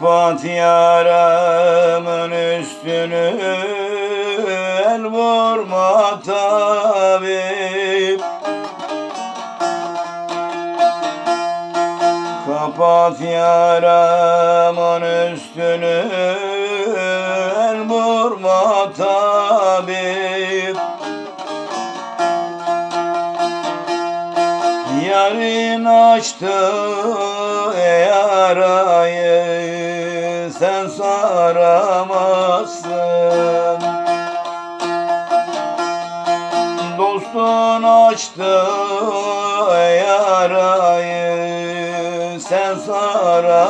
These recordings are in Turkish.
Kapat yaramın üstünü El vurma tabip Kapat yaramın üstünü El vurma tabip Yarın açtı yarayı sen saramazsın. Dostun açtı yarayı. Sen saramazsın.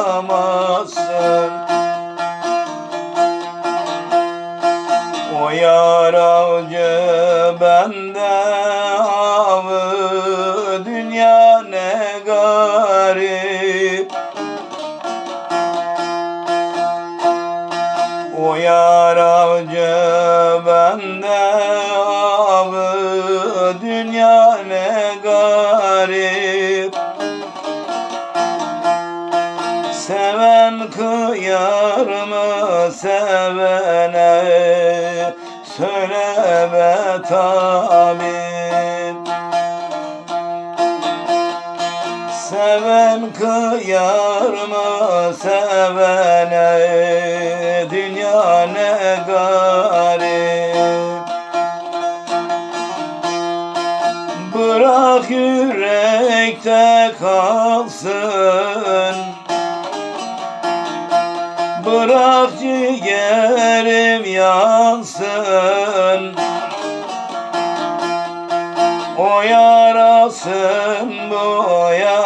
O yaracı bende yaracı bende avı dünya ne garip. Seven kıyar mı sevene Söyle be Seven kıyar mı sevene Dünya ne garip. Bırak yürekte kalsın. Bırak ciğerim yansın. O yarasın bu yarayı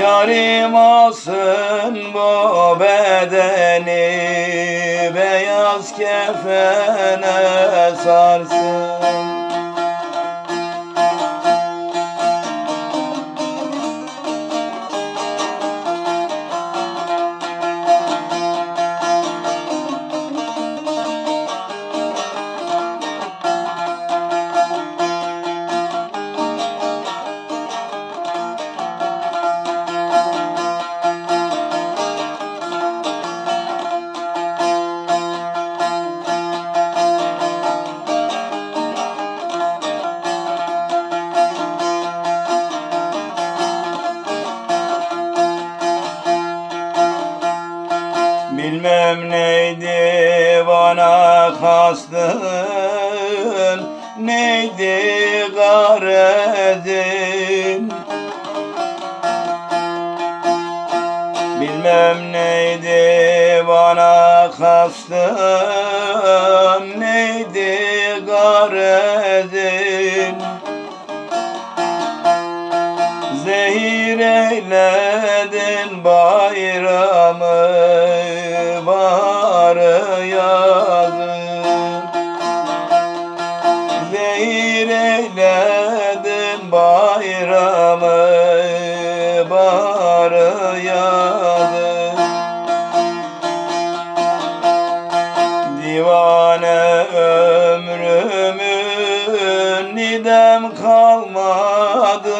Yarim alsın bu bedeni Beyaz kefene sarsın Bilmem neydi bana kastın Neydi garezin Bilmem neydi bana kastın Yazın Divane ömrümün nidem kalmadı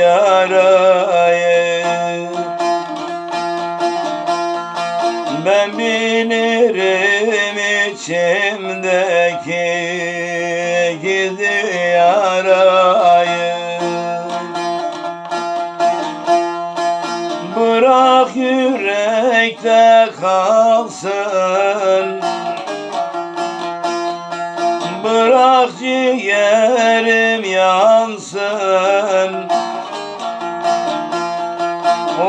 yarayı. Ben bilirim içimdeki gizli yarayı. Bırak yürekte kalsın. Bırak ciğerim yansın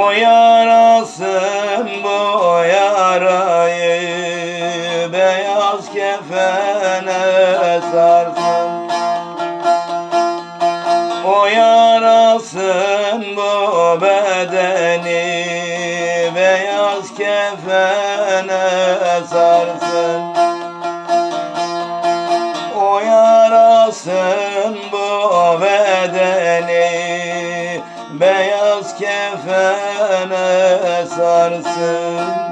O yarasın bu yarayı Beyaz kefene sarsın O yarasın bu bedeni Beyaz kefene sarsın O yarasın bu bedeni Beyaz kefene sarsın